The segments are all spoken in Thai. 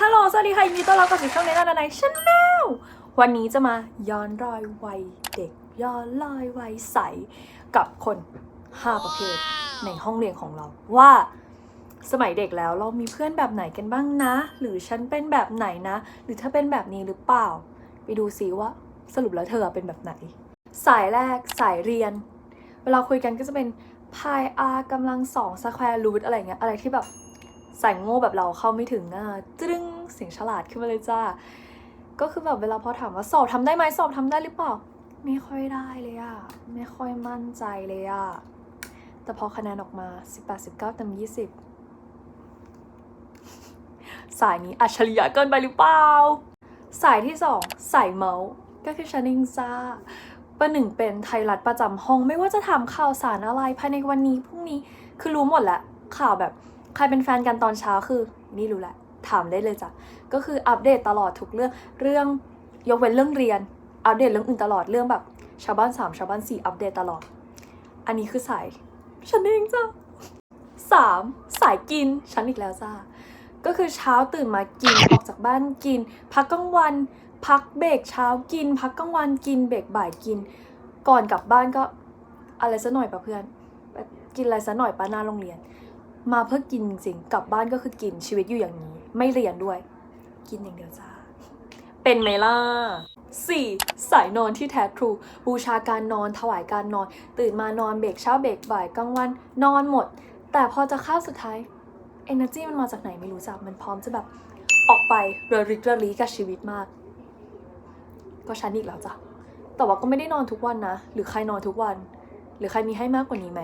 ฮัลโหล สวัสดีค่ะยินดีต้อนรับเข้าสู่ช่องในด้านในช n แนลวันนี้จะมาย้อนรอยวัยเด็ก ย้อนรอยวัยใส กับคน 5 ประเภทในห้องเรียนของเราว่า สมัยเด็กแล้วเรามีเพื่อนแบบไหนกันบ้างนะ หรือฉันเป็นแบบไหนนะ หรือเธอเป็นแบบนี้หรือเปล่า ไปดูซิว่าสรุปแล้วเธอเป็นแบบไหน สายแรกสายเรียน เวลาคุยกันก็จะเป็นพาย r กำลังสองสแควร์รูทอะไรเงี้ยอะไรที่แบบ ใส่โง่แบบเราเข้าไม่ถึงอะจึ้งเสียงฉลาดขึ้นมาเลยจ้า ก็คือแบบเวลาพอถามว่าสอบทำได้ไหมสอบทำได้หรือเปล่า ไม่ค่อยได้เลยอะไม่ค่อยมั่นใจเลยอะแต่พอคะแนนออกมา 18 19เต็ม20 สายนี้อัจฉริยะเกินไปหรือเปล่า สายที่สองสายเมาส์ก็คือชันเองจ้าประหนึ่งเป็นไทยรัฐประจำห้อง ไม่ว่าจะถามข่าวสารอะไรภายในวันนี้พรุ่งนี้คือรู้หมดแหละข่าวแบบ ใครเป็นแฟนกันตอนเช้าคือนี่รู้แหละถามได้เลยจ้ะก็คืออัปเดตตลอดทุกเรื่องเรื่องยกเว้นเรื่องเรียน อัปเดตเรื่องอื่นตลอดเรื่องแบบชาวบ้านสามชาวบ้านสี่อัปเดตตลอด อันนี้คือสายฉันเองจ้ะสามสายกินฉันอีกแล้วจ้าก็คือเช้าตื่นมากินออกจากบ้านกิน พักกลางวัน พักเบรกเช้ากิน พักกลางวันกินเบรกบ่ายกิน ก่อนกลับบ้านก็อะไรซะหน่อยปะเพื่อนกินอะไรซะหน่อยปะหน้าโรงเรียน มาเพื่อกินจริงๆกลับบ้านก็คือกินชีวิตอยู่อย่างนี้ ไม่เรียนด้วย กินอย่างเดียวจ้าเป็นไหมล่ะ 4. สายนอนที่แท้ทรู บูชาการนอนถวายการนอน ตื่นมานอนเบรกเช้าเบรกบ่ายกลางวันนอนหมด แต่พอจะเข้าสุดท้าย energy มันมาจากไหนไม่รู้จักมันพร้อมจะแบบออกไปเรือริกระลีกับชีวิตมาก ก็ฉันอีกแล้วจ้ะแต่ว่าก็ไม่ได้นอนทุกวันนะ หรือใครนอนทุกวัน หรือใครมีให้มากกว่านี้ไหม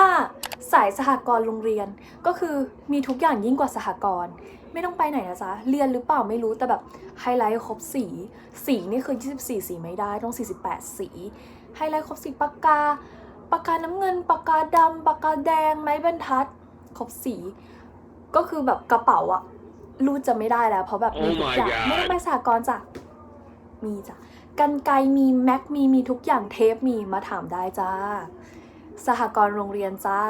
5. สายสหกรณ์โรงเรียนก็คือมีทุกอย่างยิ่งกว่าสหกรณ์ไม่ต้องไปไหนนะจ๊ะเรียนหรือเปล่าไม่รู้แต่แบบไฮไลท์ครบสี สีนี่คือ 24 สีไม่ได้ต้อง 48 สีไฮไลท์ครบสีปากกาปากกาน้ำเงินปากกาดำปากกาแดงไม้บรรทัดครบสี ก็คือแบบกระเป๋าอะรูดจะไม่ได้แล้วเพราะแบบมีทุกอย่าง Oh my god ไม่ต้องไปสหกรณ์จ้ะมีจ้ะกันไกรมีแม็กมีมีทุกอย่างเทปมีมาถามได้จ้า สหกรณ์โรงเรียนจ้า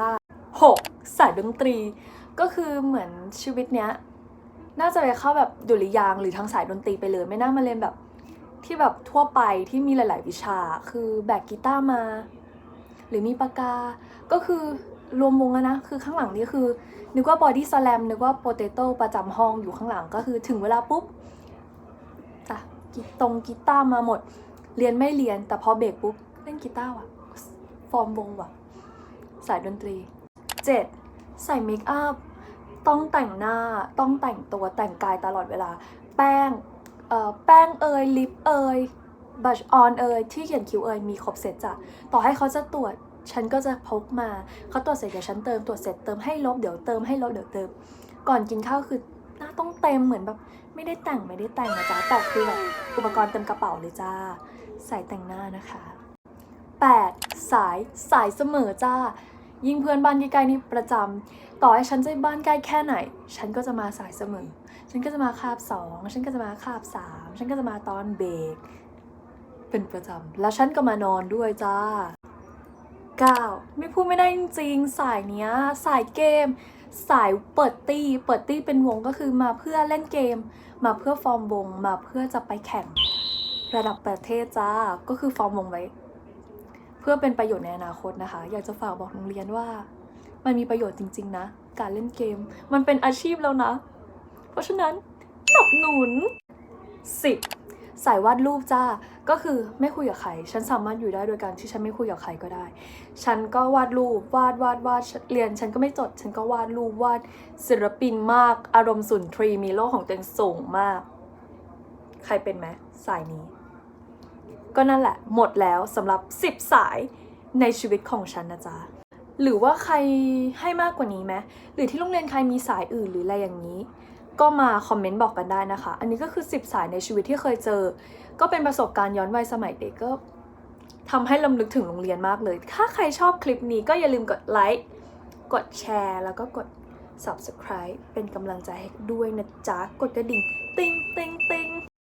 6. สายดนตรี ก็คือเหมือนชีวิตเนี้ยน่าจะไปเข้าแบบดุริยางค์หรือทางสายดนตรีไปเลย ไม่น่ามาเรียนแบบที่แบบทั่วไปที่มีหลาย ๆ วิชา คือแบกกีตาร์มา หรือมีปากกา ก็คือรวมวงอะนะ คือข้างหลังนี่คือ นึกว่าบอดี้สแลมนึกว่าโปเตโต้ประจำห้องอยู่ข้างหลังก็คือถึงเวลาปุ๊บจ้ะกีตรงกีตาร์มาหมด เรียนไม่เรียนแต่พอเบรกปุ๊บเล่นกีตาร์ว่ะ ฟอร์มวงว่ะ สายดนตรี 7. ใส่เมคอัพต้องแต่งหน้าต้องแต่งตัวแต่งกายตลอดเวลา แป้งเอ่อแป้งเอยลิปเอยบัชออนเอยที่เขียนคิ้วเอยมีครบเสร็จจ้ะต่อให้เขาจะตรวจฉันก็จะพกมาเขาตรวจเสร็จเดี๋ยวฉันเติมตรวจเสร็จเติมให้ลบเดี๋ยวเติมให้ลบเดี๋ยวเติม ก่อนกินข้าวคือหน้าต้องเต็มเหมือนแบบไม่ได้แต่งไม่ได้แต่งนะจ๊ะแต่คือแบบอุปกรณ์เต็มกระเป๋าเลยจ้า ใส่แต่งหน้านะคะ 8. สายสายเสมอจ้า ยิ่งเพื่อนบ้านใกล้ๆนี่ประจำต่อให้ฉันจะบ้านใกล้แค่ไหน ฉันก็จะมาสายเสมอ ฉันก็จะมาคาบสองฉันก็จะมาคาบสามฉันก็จะมาตอนเบรกเป็นประจำแล้วฉันก็มานอนด้วยจ้า 9. ไม่พูดไม่ได้จริงๆ สายเนี้ย สายเกม สายเปิดตี้เปิดตี้เป็นวงก็คือมาเพื่อเล่นเกม มาเพื่อฟอร์มวง มาเพื่อจะไปแข่ง ระดับประเทศจ้า ก็คือฟอร์มวงไว้ เพื่อเป็นประโยชน์ในอนาคตนะคะ อยากจะฝากบอกโรงเรียนว่า มันมีประโยชน์จริง ๆ นะ การเล่นเกม มันเป็นอาชีพแล้วนะ เพราะฉะนั้นสนับสนุน 10. สายวาดรูปจ้าก็คือไม่คุยกับใคร ฉันสามารถอยู่ได้โดยการที่ฉันไม่คุยกับใครก็ได้ ฉันก็วาดรูปวาดวาดวาดเรียน ฉันก็ไม่จด ฉันก็วาดรูปวาดศิลปินมาก อารมณ์สุนทรีมีโลกของตัวเองสูงมาก ใครเป็นไหมสายนี้ ก็นั่นแหละหมดแล้วสำหรับ 10 สายในชีวิตของฉันนะจ๊ะ หรือว่าใครให้มากกว่านี้ไหมหรือที่โรงเรียนใครมีสายอื่นหรืออะไรอย่างนี้ ก็มาคอมเมนต์บอกกันได้นะคะ อันนี้ก็คือ 10 สายในชีวิตที่เคยเจอ ก็เป็นประสบการณ์ย้อนวัยสมัยเด็กก็ทำให้ลำลึกถึงโรงเรียนมากเลย ถ้าใครชอบคลิปนี้ก็อย่าลืมกดไลค์ กดแชร์ แล้วก็กด subscribe เป็นกำลังใจให้ด้วยนะจ๊ะ กดกระดิ่ง ติ๊งติ๊งติ๊ง